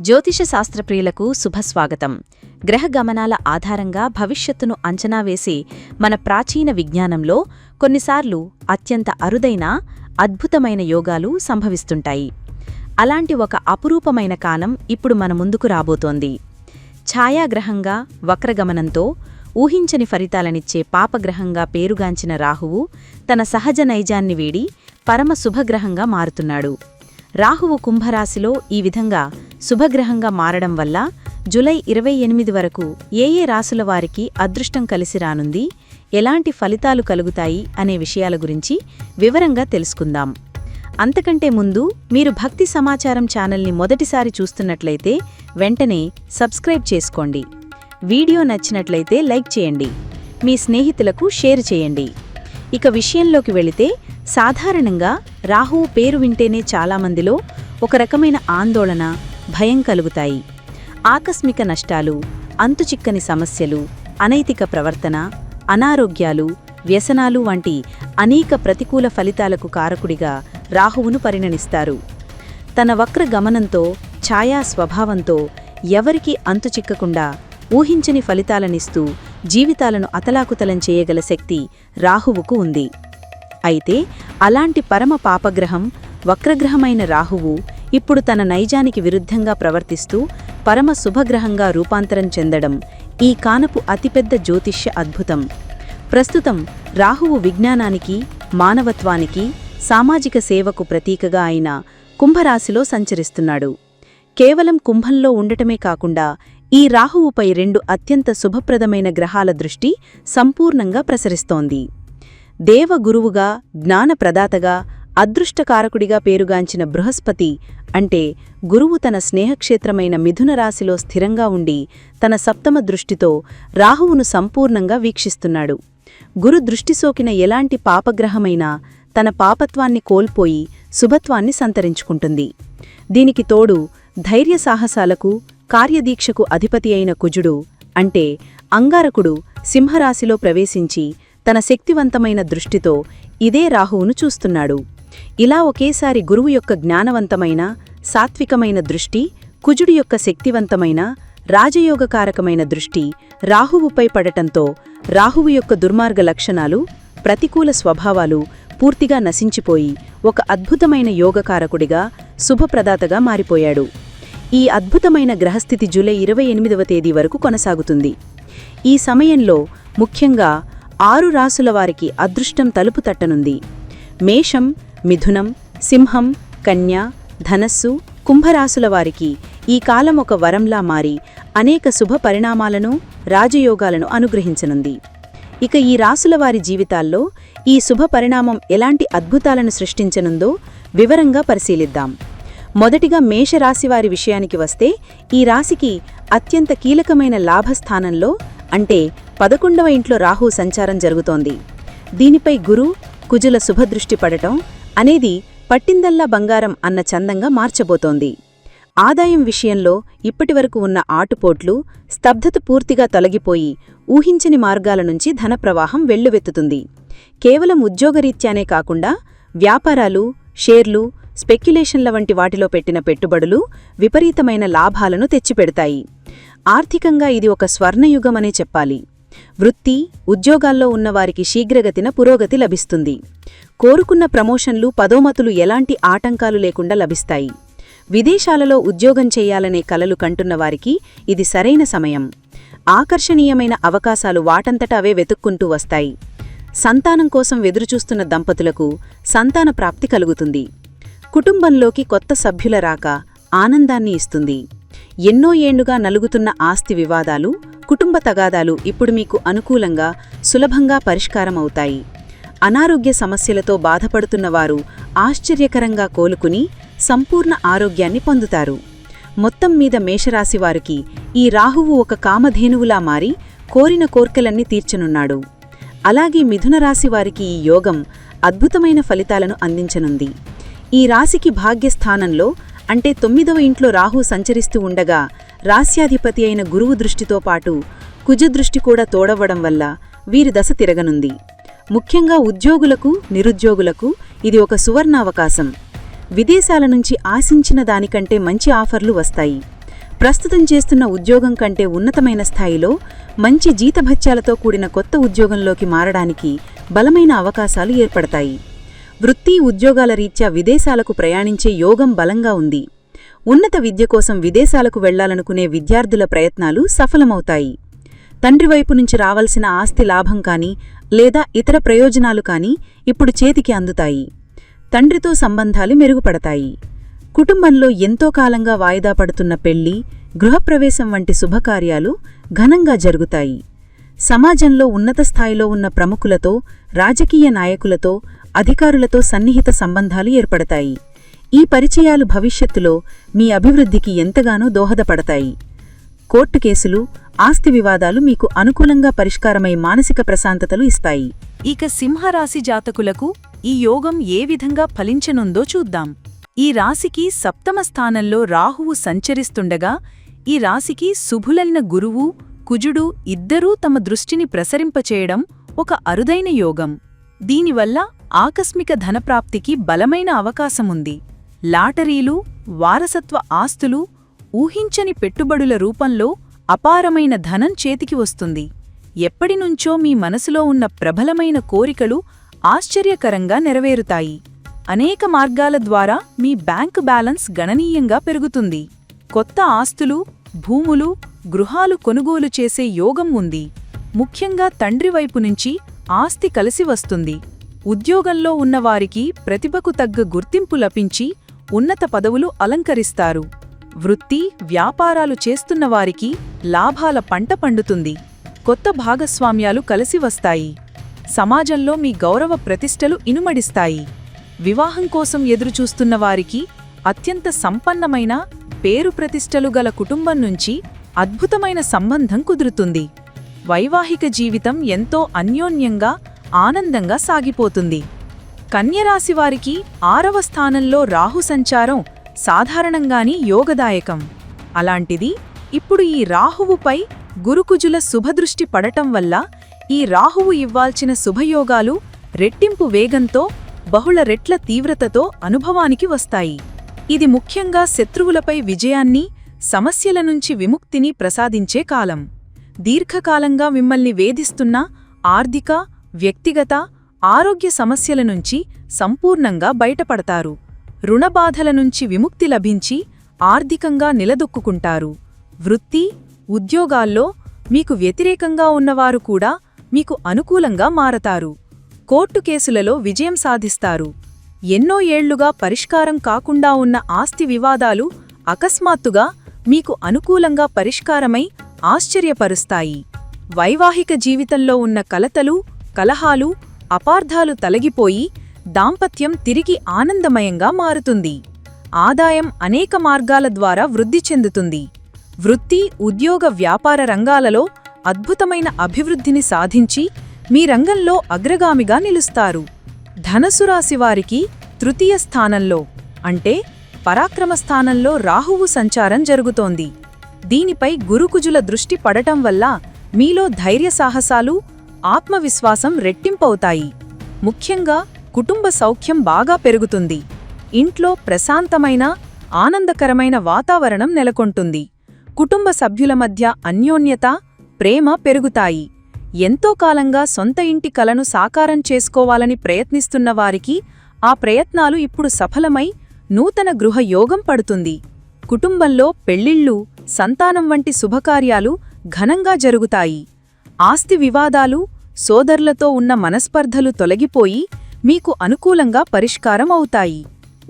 జ్యోతిష శాస్త్రప్రియులకు శుభస్వాగతం. గ్రహ గమనాల ఆధారంగా భవిష్యత్తును అంచనా వేసి మన ప్రాచీన విజ్ఞానంలో కొన్నిసార్లు అత్యంత అరుదైన అద్భుతమైన యోగాలు సంభవిస్తుంటాయి. అలాంటి ఒక అపురూపమైన కాలం ఇప్పుడు మన ముందుకు రాబోతోంది. ఛాయాగ్రహంగా వక్రగమనంతో ఊహించని ఫలితాలనిచ్చే పాపగ్రహంగా పేరుగాంచిన రాహువు తన సహజ నైజాన్ని వీడి పరమ శుభగ్రహంగా మారుతున్నాడు. రాహువు కుంభరాశిలో ఈ విధంగా శుభగ్రహంగా మారడం వల్ల జులై ఇరవై ఎనిమిది వరకు ఏ ఏ రాసుల వారికి అదృష్టం కలిసి రానుంది ఎలాంటి ఫలితాలు కలుగుతాయి అనే విషయాల గురించి వివరంగా తెలుసుకుందాం. అంతకంటే ముందు మీరు భక్తి సమాచారం ఛానల్ని మొదటిసారి చూస్తున్నట్లయితే వెంటనే సబ్స్క్రైబ్ చేసుకోండి. వీడియో నచ్చినట్లయితే లైక్ చేయండి. మీ స్నేహితులకు షేర్ చేయండి. ఇక విషయంలోకి వెళితే సాధారణంగా రాహువు పేరు వింటేనే చాలామందిలో ఒక రకమైన ఆందోళన భయం కలుగుతాయి. ఆకస్మిక నష్టాలు అంతుచిక్కని సమస్యలు అనైతిక ప్రవర్తన అనారోగ్యాలు వ్యసనాలు వంటి అనేక ప్రతికూల ఫలితాలకు కారకుడిగా రాహువును పరిగణిస్తారు తన వక్ర గమనంతో ఛాయా స్వభావంతో ఎవరికి అంతుచిక్కకుండా ఊహించని ఫలితాలనిస్తూ జీవితాలను అతలాకుతలం చేయగల శక్తి రాహువుకు ఉంది. అయితే అలాంటి పరమ పాపగ్రహం వక్రగ్రహమైన రాహువు ఇప్పుడు తన నైజానికి విరుద్ధంగా ప్రవర్తిస్తూ పరమ శుభగ్రహంగా రూపాంతరం చెందడం ఈ కానపు అతిపెద్ద జ్యోతిష్య అద్భుతం. ప్రస్తుతం రాహువు విజ్ఞానానికి మానవత్వానికి సామాజిక సేవకు ప్రతీకగా అయిన కుంభరాశిలో సంచరిస్తున్నాడు. కేవలం కుంభంలో ఉండటమే కాకుండా ఈ రాహువుపై రెండు అత్యంత శుభప్రదమైన గ్రహాల దృష్టి సంపూర్ణంగా ప్రసరిస్తోంది. దేవగురువుగా జ్ఞానప్రదాతగా అదృష్టకారకుడిగా పేరుగాంచిన బృహస్పతి అంటే గురువు తన స్నేహక్షేత్రమైన మిథున రాశిలో స్థిరంగా ఉండి తన సప్తమ దృష్టితో రాహువును సంపూర్ణంగా వీక్షిస్తున్నాడు. గురు దృష్టి సోకిన ఎలాంటి పాపగ్రహమైనా తన పాపత్వాన్ని కోల్పోయి శుభత్వాన్ని సంతరించుకుంటుంది. దీనికి తోడు ధైర్య సాహసాలకు కార్యదీక్షకు అధిపతి అయిన కుజుడు అంటే అంగారకుడు సింహరాశిలో ప్రవేశించి తన శక్తివంతమైన దృష్టితో ఇదే రాహువును చూస్తున్నాడు. ఇలా ఒకేసారి గురువు యొక్క జ్ఞానవంతమైన సాత్వికమైన దృష్టి కుజుడి యొక్క శక్తివంతమైన రాజయోగకారకమైన దృష్టి రాహువుపై పడటంతో రాహువు యొక్క దుర్మార్గ లక్షణాలు ప్రతికూల స్వభావాలు పూర్తిగా నశించిపోయి ఒక అద్భుతమైన యోగకారకుడిగా శుభప్రదాతగా మారిపోయాడు. ఈ అద్భుతమైన గ్రహస్థితి జూలై ఇరవై ఎనిమిదవ తేదీ వరకు కొనసాగుతుంది. ఈ సమయంలో ముఖ్యంగా ఆరు రాసుల వారికి అదృష్టం తలుపు తట్టనుంది. మేషం మిథునం సింహం కన్య ధనస్సు కుంభరాశుల వారికి ఈ కాలం ఒక వరంలా మారి అనేక శుభ పరిణామాలను రాజయోగాలను అనుగ్రహించనుంది. ఇక ఈ రాసుల వారి జీవితాల్లో ఈ శుభ పరిణామం ఎలాంటి అద్భుతాలను సృష్టించనుందో వివరంగా పరిశీలిద్దాం. మొదటిగా మేషరాశివారి విషయానికి వస్తే ఈ రాశికి అత్యంత కీలకమైన లాభస్థానంలో అంటే పదకొండవ ఇంట్లో రాహు సంచారం జరుగుతోంది. దీనిపై గురు కుజుల శుభదృష్టి పడటం అనేది పట్టిందల్లా బంగారం అన్న చందంగా మార్చబోతోంది. ఆదాయం విషయంలో ఇప్పటివరకు ఉన్న ఆటుపోట్లు స్తబ్దత పూర్తిగా తొలగిపోయి ఊహించని మార్గాల నుంచి ధనప్రవాహం వెల్లువెత్తుతుంది. కేవలం ఉద్యోగరీత్యానే కాకుండా వ్యాపారాలు షేర్లు స్పెక్యులేషన్ల వంటి వాటిలో పెట్టిన పెట్టుబడులు విపరీతమైన లాభాలను తెచ్చిపెడతాయి. ఆర్థికంగా ఇది ఒక స్వర్ణయుగమనే చెప్పాలి. వృత్తి ఉద్యోగాల్లో ఉన్నవారికి శీఘ్రగతిన పురోగతి లభిస్తుంది. కోరుకున్న ప్రమోషన్లు పదోమతులు ఎలాంటి ఆటంకాలు లేకుండా లభిస్తాయి. విదేశాలలో ఉద్యోగం చేయాలనే కలలు కంటున్న వారికి ఇది సరైన సమయం. ఆకర్షణీయమైన అవకాశాలు వాటంతట అవే వెతుక్కుంటూ వస్తాయి. సంతానం కోసం ఎదురుచూస్తున్న దంపతులకు సంతాన ప్రాప్తి కలుగుతుంది. కుటుంబంలోకి కొత్త సభ్యుల రాక ఆనందాన్ని ఇస్తుంది. ఎన్నో ఏండుగా నలుగుతున్న ఆస్తి వివాదాలు కుటుంబ తగాదాలు ఇప్పుడు మీకు అనుకూలంగా సులభంగా పరిష్కారమవుతాయి. అనారోగ్య సమస్యలతో బాధపడుతున్నవారు ఆశ్చర్యకరంగా కోలుకుని సంపూర్ణ ఆరోగ్యాన్ని పొందుతారు. మొత్తం మీద మేషరాశివారికి ఈ రాహువు ఒక కామధేనువులా మారి కోరిన కోర్కెలన్నీ తీర్చనున్నాడు. అలాగే మిథున రాశి వారికి ఈ యోగం అద్భుతమైన ఫలితాలను అందించనుంది. ఈ రాశికి భాగ్యస్థానంలో అంటే తొమ్మిదవ ఇంట్లో రాహు సంచరిస్తూ ఉండగా రాస్యాధిపతి అయిన గురువు దృష్టితో పాటు కుజదృష్టి కూడా తోడవ్వడం వల్ల వీరి దశ తిరగనుంది. ముఖ్యంగా ఉద్యోగులకు నిరుద్యోగులకు ఇది ఒక సువర్ణావకాశం. విదేశాల నుంచి ఆశించిన దానికంటే మంచి ఆఫర్లు వస్తాయి. ప్రస్తుతం చేస్తున్న ఉద్యోగం కంటే ఉన్నతమైన స్థాయిలో మంచి జీతభత్యాలతో కూడిన కొత్త ఉద్యోగంలోకి మారడానికి బలమైన అవకాశాలు ఏర్పడతాయి. వృత్తి ఉద్యోగాల రీత్యా విదేశాలకు ప్రయాణించే యోగం బలంగా ఉంది. ఉన్నత విద్య కోసం విదేశాలకు వెళ్ళాలనుకునే విద్యార్థుల ప్రయత్నాలు సఫలమవుతాయి. తండ్రి వైపు నుంచి రావాల్సిన ఆస్తి లాభం కానీ లేదా ఇతర ప్రయోజనాలు కానీ ఇప్పుడు చేతికి అందుతాయి. తండ్రితో సంబంధాలు మెరుగుపడతాయి. కుటుంబంలో ఎంతో కాలంగా వాయిదా పడుతున్న పెళ్ళి గృహప్రవేశం వంటి శుభకార్యాలు ఘనంగా జరుగుతాయి. సమాజంలో ఉన్నత స్థాయిలో ఉన్న ప్రముఖులతో రాజకీయ నాయకులతో అధికారులతో సన్నిహిత సంబంధాలు ఏర్పడతాయి. ఈ పరిచయాలు భవిష్యత్తులో మీ అభివృద్ధికి ఎంతగానో దోహదపడతాయి. కోర్టు కేసులు ఆస్తి వివాదాలు మీకు అనుకూలంగా పరిష్కారమై మానసిక ప్రశాంతతలు ఇస్తాయి. ఇక సింహరాశి జాతకులకు ఈ యోగం ఏ విధంగా ఫలించనుందో చూద్దాం. ఈ రాశికి సప్తమ స్థానంలో రాహువు సంచరిస్తుండగా ఈ రాశికి శుభులైన గురువు కుజుడు ఇద్దరూ తమ దృష్టిని ప్రసరింపచేయడం ఒక అరుదైన యోగం. దీనివల్ల ఆకస్మిక ధనప్రాప్తికి బలమైన అవకాశముంది. లాటరీలు వారసత్వ ఆస్తులు ఊహించని పెట్టుబడుల రూపంలో అపారమైన ధనం చేతికి వస్తుంది. ఎప్పటినుంచో మీ మనసులో ఉన్న ప్రబలమైన కోరికలు ఆశ్చర్యకరంగా నెరవేరుతాయి. అనేక మార్గాల ద్వారా మీ బ్యాంకు బ్యాలెన్స్ గణనీయంగా పెరుగుతుంది. కొత్త ఆస్తులు భూములు గృహాలు కొనుగోలు చేసే యోగం ఉంది. ముఖ్యంగా తండ్రి వైపు నుంచి ఆస్తి కలిసి వస్తుంది. ఉద్యోగంలో ఉన్నవారికి ప్రతిభకు తగ్గ గుర్తింపు లభించి ఉన్నత పదవులు అలంకరిస్తారు. వృత్తి వ్యాపారాలు చేస్తున్నవారికి లాభాల పంట పండుతుంది. కొత్త భాగస్వామ్యాలు కలిసి వస్తాయి. సమాజంలో మీ గౌరవ ప్రతిష్టలు ఇనుమడిస్తాయి. వివాహం కోసం ఎదురుచూస్తున్న వారికి అత్యంత సంపన్నమైన పేరు ప్రతిష్టలు గల కుటుంబం నుంచి అద్భుతమైన సంబంధం కుదురుతుంది. వైవాహిక జీవితం ఎంతో అన్యోన్యంగా ఆనందంగా సాగిపోతుంది. కన్యరాశివారికి ఆరవ స్థానంలో రాహు సంచారం సాధారణంగాని యోగదాయకం. అలాంటిది ఇప్పుడు ఈ రాహువుపై గురుకుజుల శుభదృష్టి పడటం వల్ల ఈ రాహువు ఇవ్వాల్చిన శుభయోగాలు రెట్టింపు వేగంతో బహుళ రెట్ల తీవ్రతతో అనుభవానికి వస్తాయి. ఇది ముఖ్యంగా శత్రువులపై విజయాన్ని సమస్యల నుంచి విముక్తిని ప్రసాదించే కాలం. దీర్ఘకాలంగా మిమ్మల్ని వేధిస్తున్న ఆర్థిక వ్యక్తిగత ఆరోగ్య సమస్యల నుంచి సంపూర్ణంగా బయటపడతారు. రుణబాధల నుంచి విముక్తి లభించి ఆర్థికంగా నిలదొక్కుంటారు వృత్తి ఉద్యోగాల్లో మీకు వ్యతిరేకంగా ఉన్నవారు కూడా మీకు అనుకూలంగా మారతారు. కోర్టు కేసులలో విజయం సాధిస్తారు. ఎన్నో ఏళ్ళుగా పరిష్కారం కాకుండా ఉన్న ఆస్తి వివాదాలు అకస్మాత్తుగా మీకు అనుకూలంగా పరిష్కారమై ఆశ్చర్యపరుస్తాయి. వైవాహిక జీవితంలో ఉన్న కలతలు కలహాలు అపార్థాలు తలగిపోయి దాంపత్యం తిరిగి ఆనందమయంగా మారుతుంది. ఆదాయం అనేక మార్గాల ద్వారా వృద్ధి చెందుతుంది. వృత్తి ఉద్యోగ వ్యాపార రంగాలలో అద్భుతమైన అభివృద్ధిని సాధించి మీ రంగంలో అగ్రగామిగా నిలుస్తారు. ధనసురాశివారికి తృతీయ స్థానంలో అంటే పరాక్రమ స్థానంలో రాహువు సంచారం జరుగుతోంది. దీనిపై గురుకుజుల దృష్టి పడటం వల్ల మీలో ధైర్య సాహసాలు ఆత్మవిశ్వాసం రెట్టింపవుతాయి. ముఖ్యంగా కుటుంబ సౌఖ్యం బాగా పెరుగుతుంది. ఇంట్లో ప్రశాంతమైన ఆనందకరమైన వాతావరణం నెలకొంటుంది. కుటుంబ సభ్యుల మధ్య అన్యోన్యత ప్రేమ పెరుగుతాయి. ఎంతో కాలంగా సొంత ఇంటి కలను సాకారం చేసుకోవాలని ప్రయత్నిస్తున్న వారికి ఆ ప్రయత్నాలు ఇప్పుడు సఫలమై నూతన గృహ యోగం పడుతుంది. కుటుంబంలో పెళ్ళిళ్ళు సంతానం వంటి శుభకార్యాలు ఘనంగా జరుగుతాయి. ఆస్తి వివాదాలు సోదరులతో ఉన్న మనస్పర్ధలు తొలగిపోయి మీకు అనుకూలంగా పరిష్కారం అవుతాయి.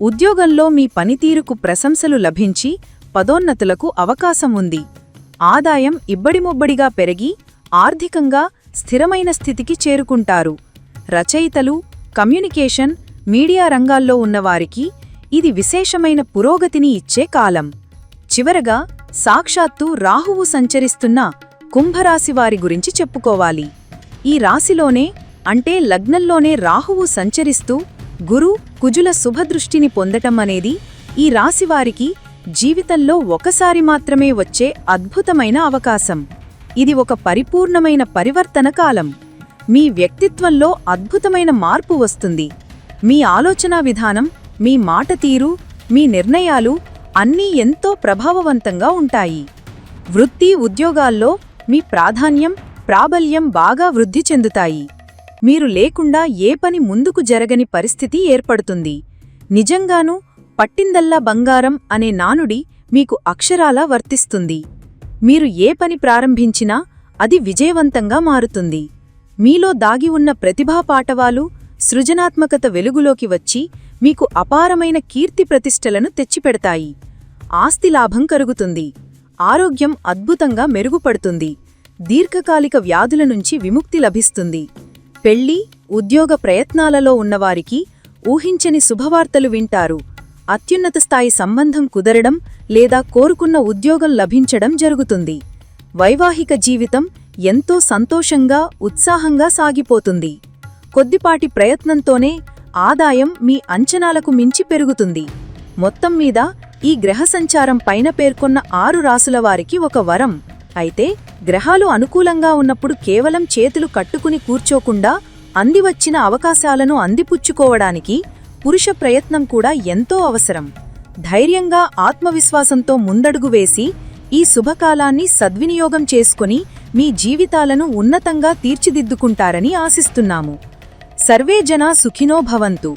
ఉద్యోగంలో మీ పనితీరుకు ప్రశంసలు లభించి పదోన్నతులకు అవకాశం ఉంది. ఆదాయం ఇబ్బడిముబ్బడిగా పెరిగి ఆర్థికంగా స్థిరమైన స్థితికి చేరుకుంటారు. రచయితలు కమ్యూనికేషన్ మీడియా రంగాల్లో ఉన్నవారికి ఇది విశేషమైన పురోగతిని ఇచ్చే కాలం. చివరగా సాక్షాత్తు రాహువు సంచరిస్తున్న కుంభరాశివారి గురించి చెప్పుకోవాలి. ఈ రాశిలోనే అంటే లగ్నంలోనే రాహువు సంచరిస్తూ గురు కుజుల శుభదృష్టిని పొందటం అనేది ఈ రాశివారికి జీవితంలో ఒకసారి మాత్రమే వచ్చే అద్భుతమైన అవకాశం. ఇది ఒక పరిపూర్ణమైన పరివర్తన కాలం. మీ వ్యక్తిత్వంలో అద్భుతమైన మార్పు వస్తుంది. మీ ఆలోచనా విధానం మీ మాట తీరు మీ నిర్ణయాలు అన్నీ ఎంతో ప్రభావవంతంగా ఉంటాయి. వృత్తి ఉద్యోగాల్లో మీ ప్రాధాన్యం ప్రాబల్యం బాగా వృద్ధి చెందుతాయి. మీరు లేకుండా ఏ పని ముందుకు జరగని పరిస్థితి ఏర్పడుతుంది. నిజంగానూ పట్టిందల్లా బంగారం అనే నానుడి మీకు అక్షరాలా వర్తిస్తుంది. మీరు ఏ పని ప్రారంభించినా అది విజయవంతంగా మారుతుంది. మీలో దాగి ఉన్న ప్రతిభా పాటవాలు సృజనాత్మకత వెలుగులోకి వచ్చి మీకు అపారమైన కీర్తి ప్రతిష్టలను తెచ్చిపెడతాయి. ఆస్తి లాభం కరుగుతుంది. ఆరోగ్యం అద్భుతంగా మెరుగుపడుతుంది. దీర్ఘకాలిక వ్యాధుల నుంచి విముక్తి లభిస్తుంది. పెళ్ళి ఉద్యోగ ప్రయత్నాలలో ఉన్నవారికి ఊహించని శుభవార్తలు వింటారు. అత్యున్నత స్థాయి సంబంధం కుదరడం లేదా కోరుకున్న ఉద్యోగం లభించడం జరుగుతుంది. వైవాహిక జీవితం ఎంతో సంతోషంగా ఉత్సాహంగా సాగిపోతుంది. కొద్దిపాటి ప్రయత్నంతోనే ఆదాయం మీ అంచనాలకు మించి పెరుగుతుంది. మొత్తం మీద ఈ గ్రహ సంచారం పైన పేర్కొన్న ఆరు రాసుల వారికి ఒక వరం. అయితే గ్రహాలు అనుకూలంగా ఉన్నప్పుడు కేవలం చేతులు కట్టుకుని కూర్చోకుండా అందివచ్చిన అవకాశాలను అందిపుచ్చుకోవడానికి పురుష ప్రయత్నం కూడా ఎంతో అవసరం. ధైర్యంగా ఆత్మవిశ్వాసంతో ముందడుగు వేసి ఈ శుభకాలాన్ని సద్వినియోగం చేసుకుని మీ జీవితాలను ఉన్నతంగా తీర్చిదిద్దుకుంటారని ఆశిస్తున్నాము. సర్వే జనా సుఖినో భవంతు.